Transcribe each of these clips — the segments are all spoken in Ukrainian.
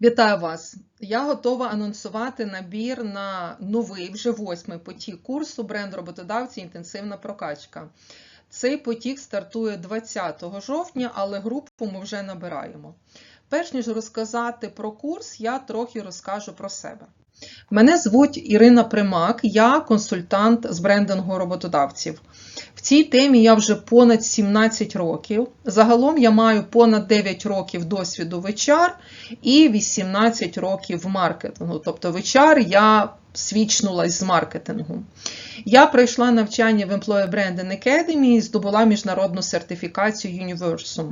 Вітаю вас! Я готова анонсувати набір на новий, вже восьмий потік курсу бренд роботодавці інтенсивна прокачка. Цей потік стартує 20 жовтня, але групу ми вже набираємо. Перш ніж розказати про курс, я трохи розкажу про себе. Мене звуть Ірина Примак, я консультант з брендингу роботодавців. В цій темі я вже понад 17 років. Загалом я маю понад 9 років досвіду в HR і 18 років маркетингу. Тобто в HR я свідчнулась з маркетингу. Я пройшла навчання в Employer Branding Academy і здобула міжнародну сертифікацію Universum.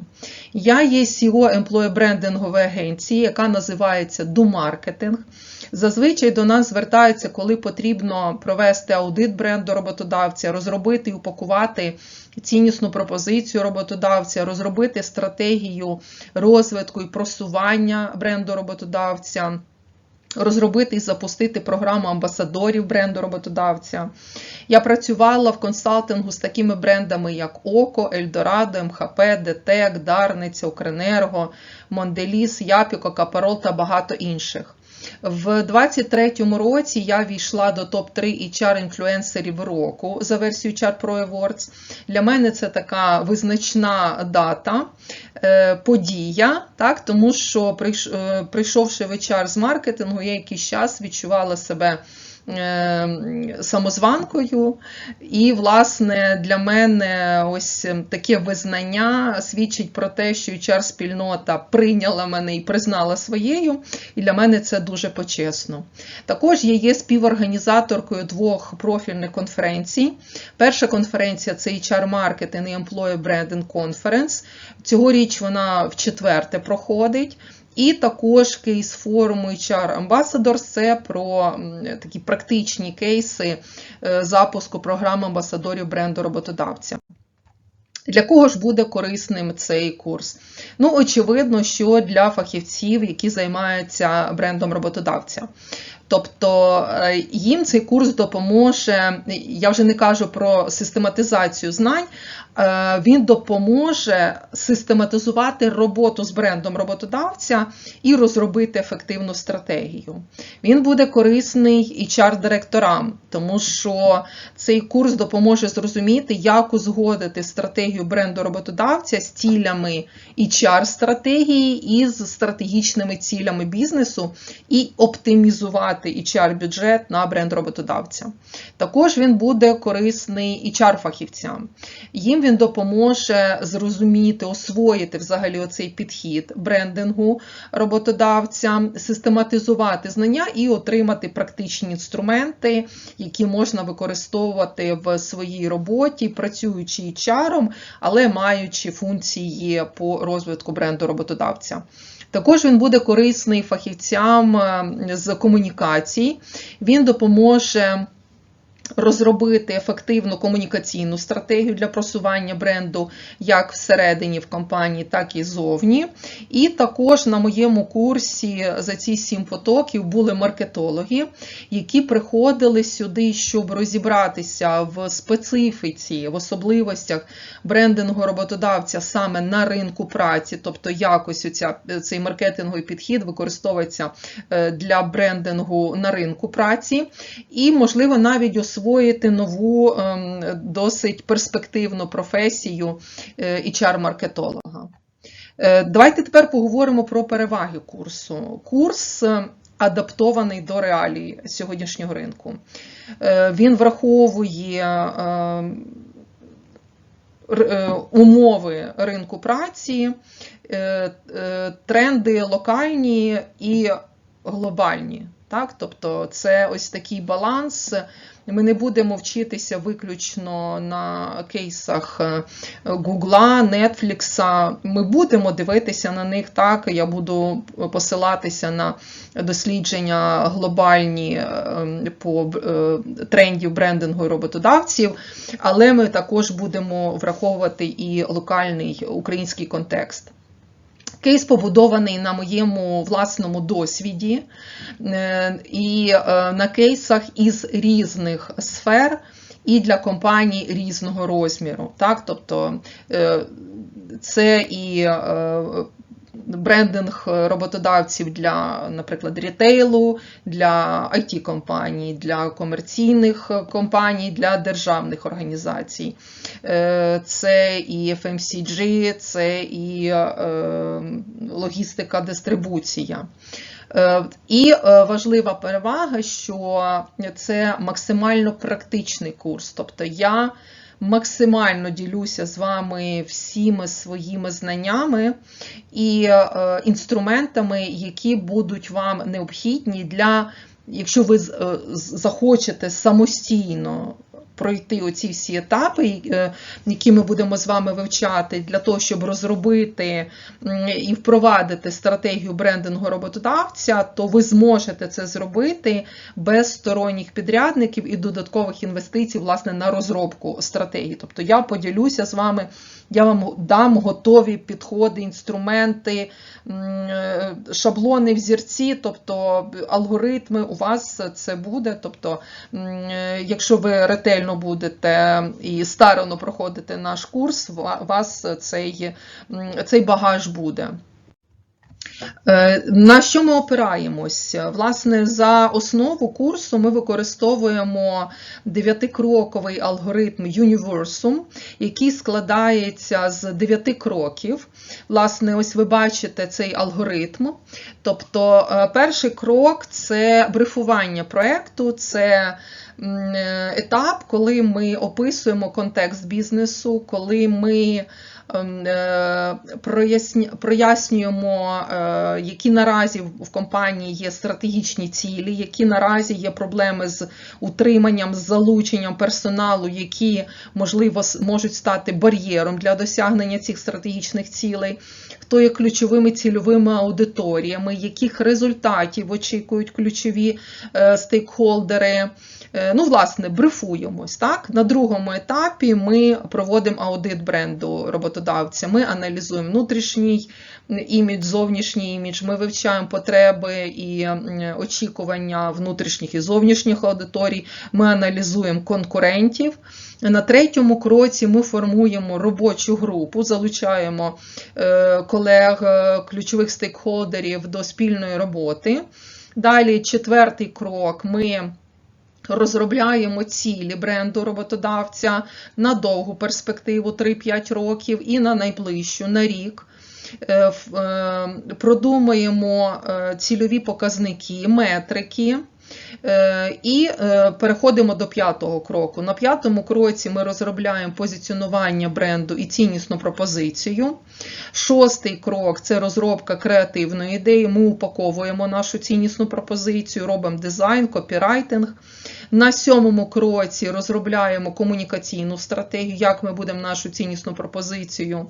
Я є CEO Employer брендингової агенції, яка називається DoMarketing. Зазвичай до нас звертаються, коли потрібно провести аудит бренду роботодавця, розробити і упакувати ціннісну пропозицію роботодавця, розробити стратегію розвитку і просування бренду роботодавця. Розробити і запустити програму амбасадорів бренду роботодавця. Я працювала в консалтингу з такими брендами, як Око, Ельдорадо, МХП, ДТЕК, Дарниця, Укренерго, Монделіс, Япіко, Капарол та багато інших. В 2023 році я війшла до топ-3 HR-інфлюенсерів року за версією HR Pro Awards. Для мене це така визначна дата, подія, так, тому що прийшовши в HR з маркетингу, я якийсь час відчувала себе самозванкою. І, власне, для мене ось таке визнання свідчить про те, що HR-спільнота прийняла мене і признала своєю, і для мене це дуже почесно. Також я є співорганізаторкою двох профільних конференцій. Перша конференція це HR Marketing і Employer Branding Conference. Цьогоріч вона в четверте проходить. І також кейс форуму HR Ambassadors – це про такі практичні кейси запуску програми амбасадорів бренду роботодавця. Для кого ж буде корисним цей курс? Ну, очевидно, що для фахівців, які займаються брендом роботодавця. Тобто їм цей курс допоможе, я вже не кажу про систематизацію знань, він допоможе систематизувати роботу з брендом роботодавця і розробити ефективну стратегію. Він буде корисний HR-директорам, тому що цей курс допоможе зрозуміти, як узгодити стратегію бренду роботодавця з цілями HR-стратегії із стратегічними цілями бізнесу і оптимізувати HR-бюджет на бренд роботодавця. Також він буде корисний HR-фахівцям. Їм він допоможе зрозуміти, освоїти взагалі оцей підхід брендингу роботодавця, систематизувати знання і отримати практичні інструменти, які можна використовувати в своїй роботі, працюючи HR, але маючи функції по розвитку бренду роботодавця. Також він буде корисний фахівцям з комунікацій, він допоможе розробити ефективну комунікаційну стратегію для просування бренду як всередині в компанії, так і зовні. І також на моєму курсі за ці сім потоків були маркетологи, які приходили сюди, щоб розібратися в специфіці, в особливостях брендингу роботодавця саме на ринку праці, тобто якось оця, цей маркетинговий підхід використовується для брендингу на ринку праці, і, можливо, навіть освоїти нову досить перспективну професію HR-маркетолога. Давайте тепер поговоримо про переваги курсу. Курс адаптований до реалій сьогоднішнього ринку. Він враховує умови ринку праці, тренди локальні і глобальні. Так? Тобто це ось такий баланс. Ми не будемо вчитися виключно на кейсах Гугла, Нетфлікса. Ми будемо дивитися на них так. Я буду посилатися на дослідження глобальні по трендів брендингу роботодавців, але ми також будемо враховувати і локальний український контекст. Кейс побудований на моєму власному досвіді і на кейсах із різних сфер і для компаній різного розміру. Так? Тобто це і брендинг роботодавців для, наприклад, рітейлу, для it компаній для комерційних компаній, для державних організацій. Е, Це і FMCG, це і е, логістика, дистрибуція. Е, І е, важлива перевага, що це максимально практичний курс. Тобто я максимально ділюся з вами всіми своїми знаннями і е, інструментами, які будуть вам необхідні для, якщо ви е, захочете самостійно. Пройти оці всі етапи, е, які ми будемо з вами вивчати для того, щоб розробити і впровадити стратегію брендингу роботодавця, то ви зможете це зробити без сторонніх підрядників і додаткових інвестицій власне на розробку стратегії. Тобто я поділюся з вами, я вам дам готові підходи, інструменти, е, шаблони, взірці, тобто алгоритми. У вас це буде. Тобто, е, якщо ви ретельно будете і старано проходити наш курс, вас цей, цей багаж буде. Е, На що ми опираємось? Власне, за основу курсу ми використовуємо дев'ятикроковий алгоритм Universum, який складається з дев'яти кроків. Власне, ось ви бачите цей алгоритм. Тобто, е, перший крок це брифування проєкту, це е, етап, коли ми описуємо контекст бізнесу, коли ми прояснюємо, е, які наразі в- компанії є стратегічні цілі, які наразі є проблеми з утриманням, з залученням персоналу, які можливо можуть стати бар'єром для досягнення цих стратегічних цілей. Хто є ключовими цільовими аудиторіями, яких результатів очікують ключові е, стейкхолдери. Е, Ну, власне, брифуємось. Так? На другому етапі ми проводимо аудит бренду роботодавця. Ми аналізуємо внутрішній імідж, зовнішній імідж, ми вивчаємо потреби і очікування внутрішніх і зовнішніх аудиторій, ми аналізуємо конкурентів. На третьому кроці ми формуємо робочу групу, залучаємо е, колег, е, ключових стейкхолдерів до спільної роботи. Далі, четвертий крок, ми розробляємо цілі бренду роботодавця на довгу перспективу 3-5 років і на найближчу на рік. Е, е, Продумаємо е, цільові показники, метрики. Е, І е, переходимо до п'ятого кроку. На п'ятому кроці ми розробляємо позиціонування бренду і ціннісну пропозицію. Шостий крок це розробка креативної ідеї. Ми упаковуємо нашу ціннісну пропозицію, робимо дизайн, копірайтинг. На сьомому кроці розробляємо комунікаційну стратегію, як ми будемо нашу ціннісну пропозицію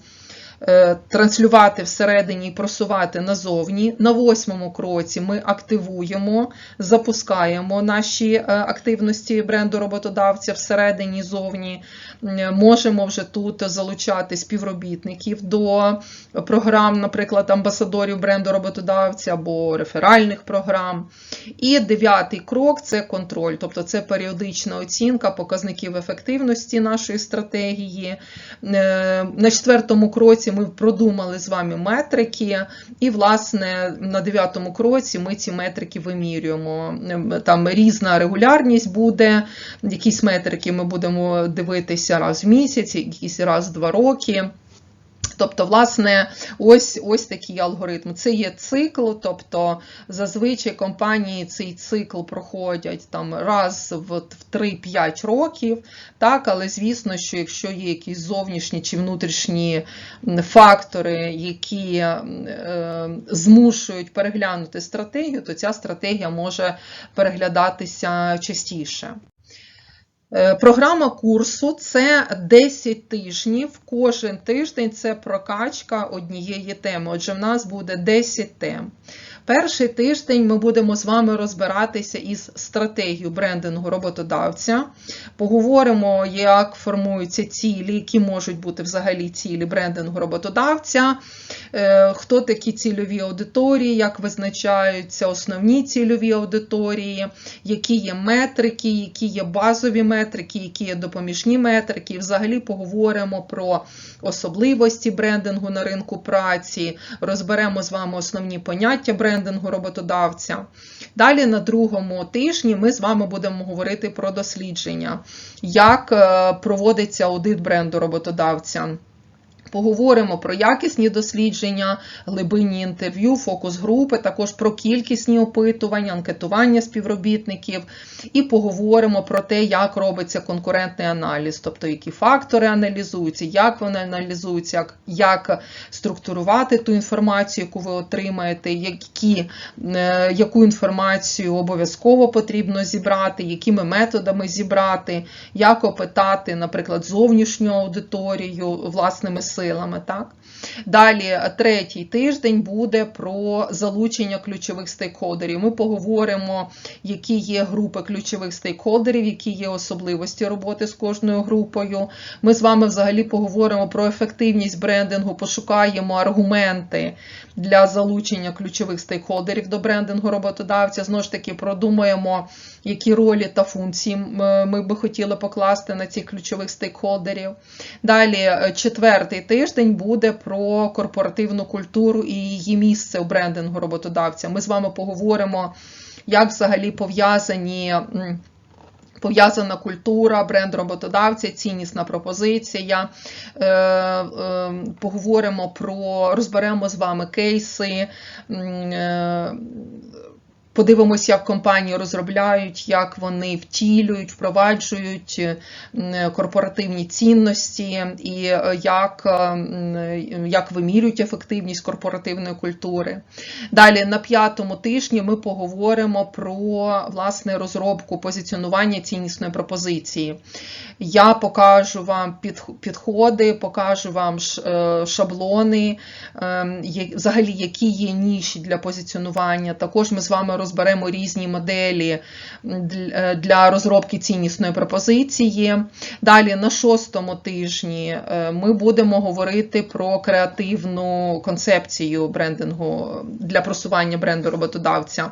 транслювати всередині і просувати назовні. На восьмому кроці ми активуємо, запускаємо наші е, активності бренду роботодавця всередині і зовні. Можемо вже тут залучати співробітників до програм, наприклад, амбасадорів бренду роботодавця або реферальних програм. І дев'ятий крок це контроль, тобто це періодична оцінка показників ефективності нашої стратегії. Е, На четвертому кроці ми продумали з вами метрики, і, власне, на дев'ятому кроці ми ці метрики вимірюємо. Там різна регулярність буде, якісь метрики ми будемо дивитися раз в місяць, якісь раз в два роки. Тобто, власне, ось ось такий алгоритм. Це є цикл, тобто зазвичай компанії цей цикл проходять там раз в, в 3-5 років. Так, але звісно, що якщо є якісь зовнішні чи внутрішні фактори, які е, змушують переглянути стратегію, то ця стратегія може переглядатися частіше. Е, Програма курсу це 10 тижнів. Кожен тиждень це прокачка однієї теми. Отже, в нас буде 10 тем. Перший тиждень ми будемо з вами розбиратися із стратегією брендингу роботодавця. Поговоримо, як формуються цілі, які можуть бути взагалі цілі брендингу роботодавця, е, хто такі цільові аудиторії, як визначаються основні цільові аудиторії, які є метрики, які є базові метрики, які є допоміжні метрики. Взагалі поговоримо про особливості брендингу на ринку праці, розберемо з вами основні поняття брендингу роботодавця. Далі на другому тижні ми з вами будемо говорити про дослідження, як е, проводиться аудит бренду роботодавця. Поговоримо про якісні дослідження, глибинні інтерв'ю, фокус-групи, також про кількісні опитування, анкетування співробітників, і поговоримо про те, як робиться конкурентний аналіз, тобто які фактори аналізуються, як вони аналізуються, як, як структурувати ту інформацію, яку ви отримаєте, які, е, яку інформацію обов'язково потрібно зібрати, якими методами зібрати, як опитати, наприклад, зовнішню аудиторію власними силами силами. Так? Далі, третій тиждень буде про залучення ключових стейкхолдерів. Ми поговоримо, які є групи ключових стейкхолдерів, які є особливості роботи з кожною групою. Ми з вами взагалі поговоримо про ефективність брендингу, пошукаємо аргументи для залучення ключових стейкхолдерів до брендингу роботодавця. Знову ж таки, продумаємо, які ролі та функції ми би хотіли покласти на цих ключових стейкхолдерів. Далі, четвертий тиждень буде про корпоративну культуру і її місце у брендингу роботодавця. Ми з вами поговоримо, як взагалі пов'язані. Пов'язана культура, бренд роботодавця, ціннісна пропозиція. Е, е, поговоримо про, розберемо з вами кейси. Е, Подивимося, як компанії розробляють, як вони втілюють, впроваджують корпоративні цінності і е, як як вимірюють ефективність корпоративної культури. Далі на п'ятому тижні ми поговоримо про власне розробку позиціонування ціннісної пропозиції. Я покажу вам підходи, покажу вам е, шаблони, ем, взагалі, які є ніші для позиціонування. Також ми з вами розберемо різні моделі е, для розробки ціннісної пропозиції. Далі на шостому тижні е, ми будемо говорити про креативну концепцію брендингу для просування бренду роботодавця.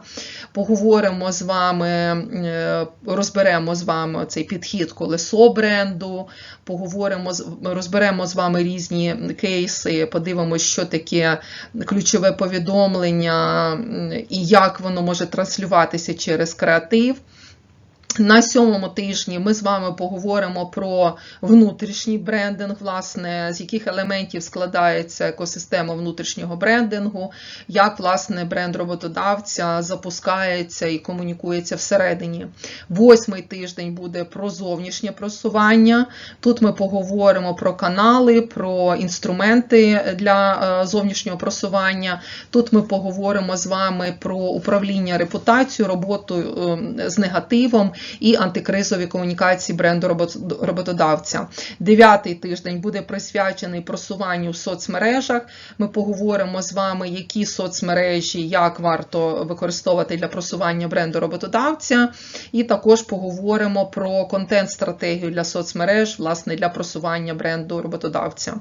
Поговоримо з вами, розберемо з вами цей підхід колесо бренду, поговоримо, розберемо з вами різні кейси, подивимося, що таке ключове повідомлення і як воно може транслюватися через креатив. На сьомому тижні ми з вами поговоримо про внутрішній брендинг, власне, з яких елементів складається екосистема внутрішнього брендингу, як власне бренд роботодавця запускається і комунікується всередині. Восьмий тиждень буде про зовнішнє просування. Тут ми поговоримо про канали, про інструменти для е, зовнішнього просування. Тут ми поговоримо з вами про управління репутацією, роботу ем, з негативом і антикризові комунікації бренду роботодавця. Дев'ятий тиждень буде присвячений просуванню в соцмережах. Ми поговоримо з вами, які соцмережі, як варто використовувати для просування бренду роботодавця. І також поговоримо про контент-стратегію для соцмереж, власне, для просування бренду роботодавця.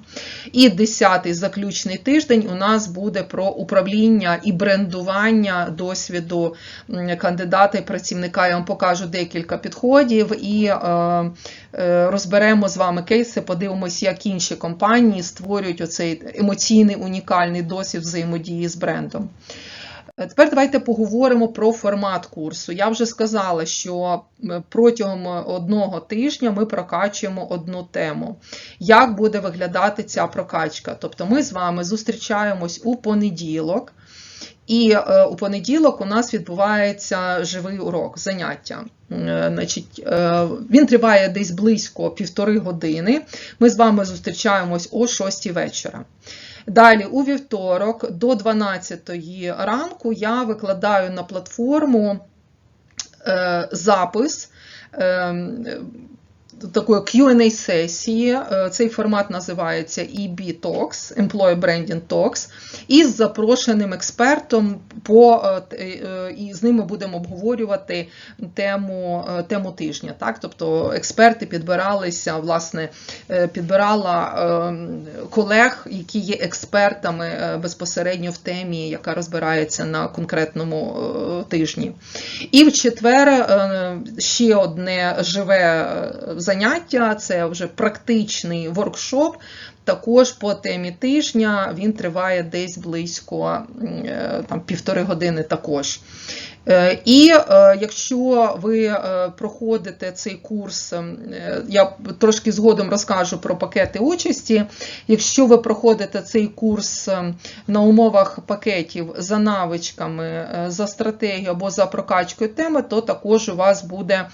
І десятий заключний тиждень у нас буде про управління і брендування досвіду кандидата і працівника. Я вам покажу деякі декілька підходів і е, е, розберемо з вами кейси, подивимося, як інші компанії створюють оцей емоційний унікальний досвід взаємодії з брендом. Е, тепер давайте поговоримо про формат курсу. Я вже сказала, що протягом одного тижня ми прокачуємо одну тему. Як буде виглядати ця прокачка? Тобто ми з вами зустрічаємось у понеділок. І е, у понеділок у нас відбувається живий урок, заняття. Е, значить, е, Він триває десь близько півтори години. Ми з вами зустрічаємось о 6 вечора. Далі, у вівторок, до 12 ранку, я викладаю на платформу запис такої Q&A сесії. Е, Цей формат називається EB Talks, Employee Branding Talks, із запрошеним експертом по е, е, і з ними будемо обговорювати тему, тему тижня. Так? Тобто експерти підбиралися, власне, підбирала е, колег, які є експертами безпосередньо в темі, яка розбирається на конкретному тижні. І в четвер ще одне живе заняття це вже практичний воркшоп. Також по темі тижня він триває десь близько е, там, півтори години також. Е, І е, якщо ви е, проходите цей курс, е, я трошки згодом розкажу про пакети участі. Якщо ви проходите цей курс е, на умовах пакетів за навичками, за стратегією або за прокачкою теми, то також у вас буде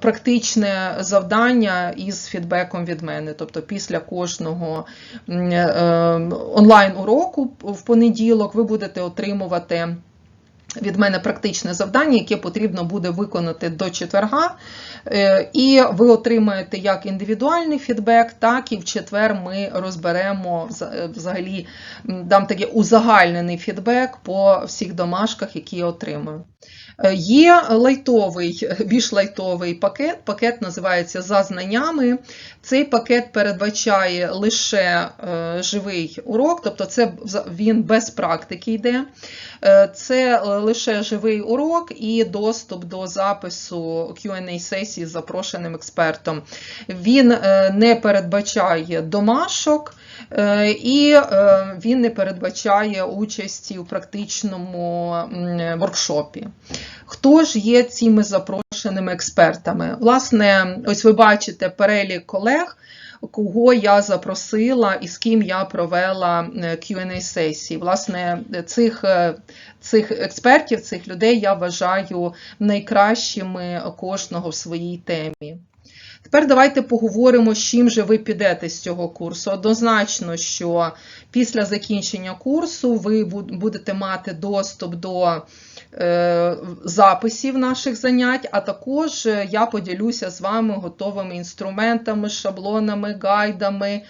практичне завдання із фідбеком від мене. Тобто після кожного е, онлайн-уроку в понеділок ви будете отримувати. Від мене практичне завдання, яке потрібно буде виконати до четверга. Е, І ви отримаєте як індивідуальний фідбек, так і в четвер ми розберемо е, взагалі дам такий узагальнений фідбек по всіх домашках, які я отримую. Е, Є лайтовий, більш лайтовий пакет. Пакет називається За знаннями. Цей пакет передбачає лише е, живий урок, тобто це він без практики йде. Е, Це лише живий урок і доступ до запису Q&A сесії з запрошеним експертом. Він е, не передбачає домашок. І він не передбачає участі у практичному воркшопі. Хто ж є цими запрошеними експертами? Власне, ось ви бачите перелік колег, кого я запросила і з ким я провела е, Q&A сесії. Власне, цих, е, цих експертів, цих людей я вважаю найкращими кожного в своїй темі. Тепер давайте поговоримо, з чим же ви підете з цього курсу. Однозначно, що після закінчення курсу ви будете мати доступ до е, записів наших занять, а також е, я поділюся з вами готовими інструментами, шаблонами, гайдами,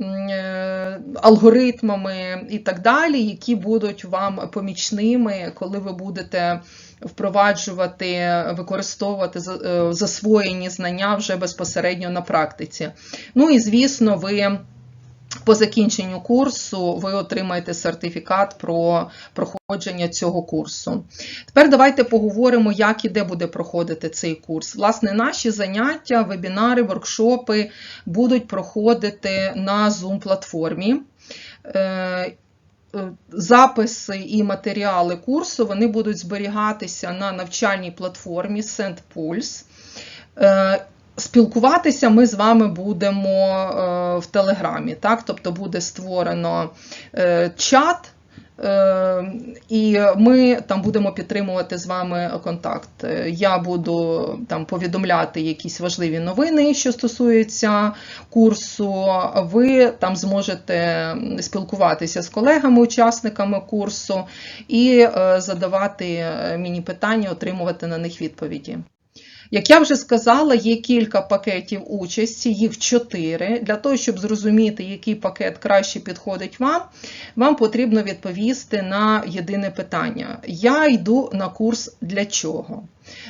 е, алгоритмами і так далі, які будуть вам помічними, коли ви будете впроваджувати, використовувати е, засвоєні знання вже безпосередньо на практиці. Ну і звісно, ви по закінченню курсу ви отримаєте сертифікат про проходження цього курсу. Тепер давайте поговоримо, як і де буде проходити цей курс. Власне, наші заняття, вебінари, воркшопи будуть проходити на Zoom-платформі. Е, е, Записи і матеріали курсу вони будуть зберігатися на навчальній платформі SendPulse. Е, Спілкуватися ми з вами будемо е, в Телеграмі, так? тобто буде створено е, чат, е, і ми там будемо підтримувати з вами контакт. Е, Я буду там повідомляти якісь важливі новини, що стосуються курсу. Ви там зможете спілкуватися з колегами-учасниками курсу і е, задавати е, мені питання, отримувати на них відповіді. Як я вже сказала, є кілька пакетів участі, їх чотири. Для того, щоб зрозуміти, який пакет краще підходить вам, вам потрібно відповісти на єдине питання: я йду на курс для чого?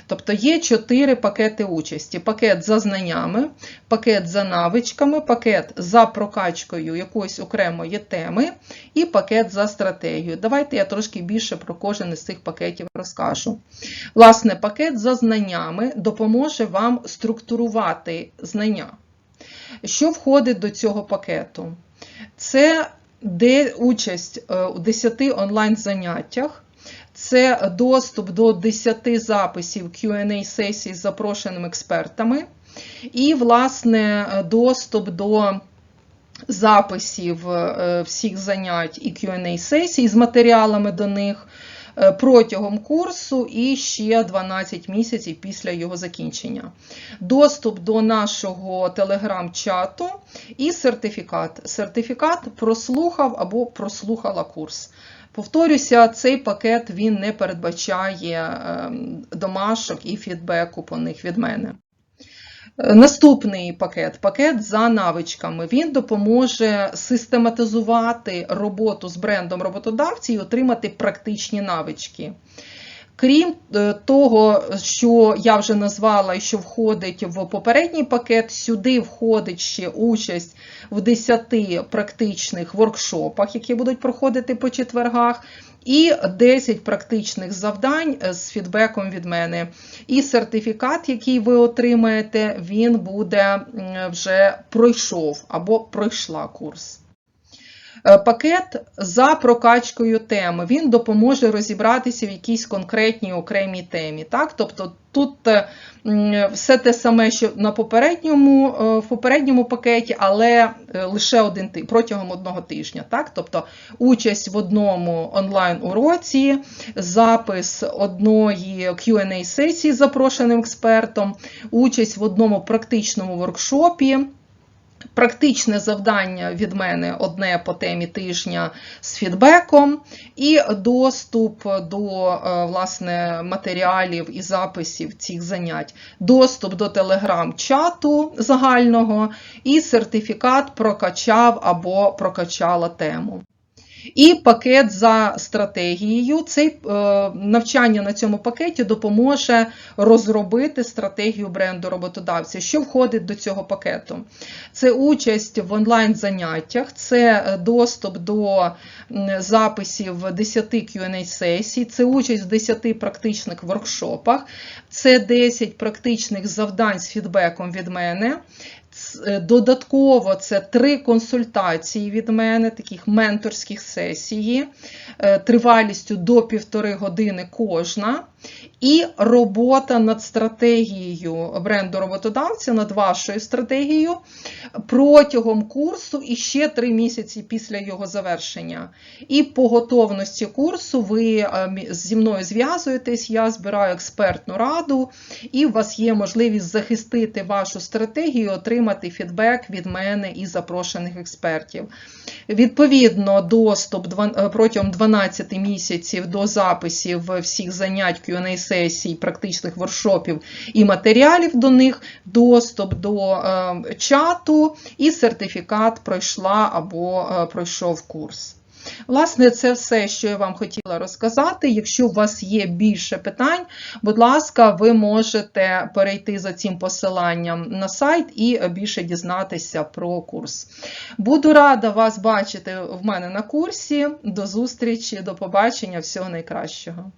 Тобто є чотири пакети участі: пакет за знаннями, пакет за навичками, пакет за прокачкою якоїсь окремої теми і пакет за стратегією. Давайте я трошки більше про кожен із цих пакетів розкажу. Власне, пакет за знаннями допоможе вам структурувати знання. Що входить до цього пакету? Це де участь е, у 10 онлайн-заняттях, це доступ до 10 записів Q&A сесій з запрошеними експертами, і, власне, доступ до записів е, всіх занять і Q&A сесій з матеріалами до них е, протягом курсу і ще 12 місяців після його закінчення. Доступ до нашого телеграм-чату і сертифікат. Сертифікат прослухав або прослухала курс. Повторюся, цей пакет він не передбачає ем, домашок і фідбеку по них від мене. Наступний пакет пакет за навичками. Він допоможе систематизувати роботу з брендом роботодавця і отримати практичні навички. Крім е, того, що я вже назвала що входить в попередній пакет, сюди входить ще участь в 10 практичних воркшопах, які будуть проходити по четвергах, і 10 практичних завдань з фідбеком від мене. І сертифікат, який ви отримаєте, він буде вже пройшов або пройшла курс. Е, Пакет за прокачкою теми він допоможе розібратися в якійсь конкретній окремій темі. Так? Тобто тут е, все те саме, що на попередньому, е, в попередньому пакеті, але лише один протягом одного тижня. Так? Тобто участь в одному онлайн-уроці, запис одної Q&A сесії з запрошеним експертом, участь в одному практичному воркшопі. Практичне завдання від мене одне по темі тижня з фідбеком, і доступ до е, власне, матеріалів і записів цих занять, доступ до телеграм-чату загального і сертифікат прокачав або прокачала тему. І пакет за стратегією. Цей е, навчання на цьому пакеті допоможе розробити стратегію бренду роботодавця. Що входить до цього пакету? Це участь в онлайн-заняттях, це е, доступ до записів 10 Q&A сесій, це участь в 10 практичних воркшопах, це 10 практичних завдань з фідбеком від мене. Е, Додатково це три консультації від мене, таких менторських сесії, е, тривалістю до півтори години кожна. І робота над стратегією бренду роботодавця, над вашою стратегією протягом курсу і ще три місяці після його завершення. І по готовності курсу ви е, зі мною зв'язуєтесь, я збираю експертну раду, і у вас є можливість захистити вашу стратегію, отримати фідбек від мене і запрошених експертів. Відповідно, доступ е, протягом 12 місяців до записів всіх занять Q&A сесій, практичних воркшопів і матеріалів до них, доступ до е, чату і сертифікат пройшла або е, пройшов курс. Власне, це все, що я вам хотіла розказати. Якщо у вас є більше питань, будь ласка, ви можете перейти за цим посиланням на сайт і більше дізнатися про курс. Буду рада вас бачити в мене на курсі. До зустрічі, до побачення, всього найкращого.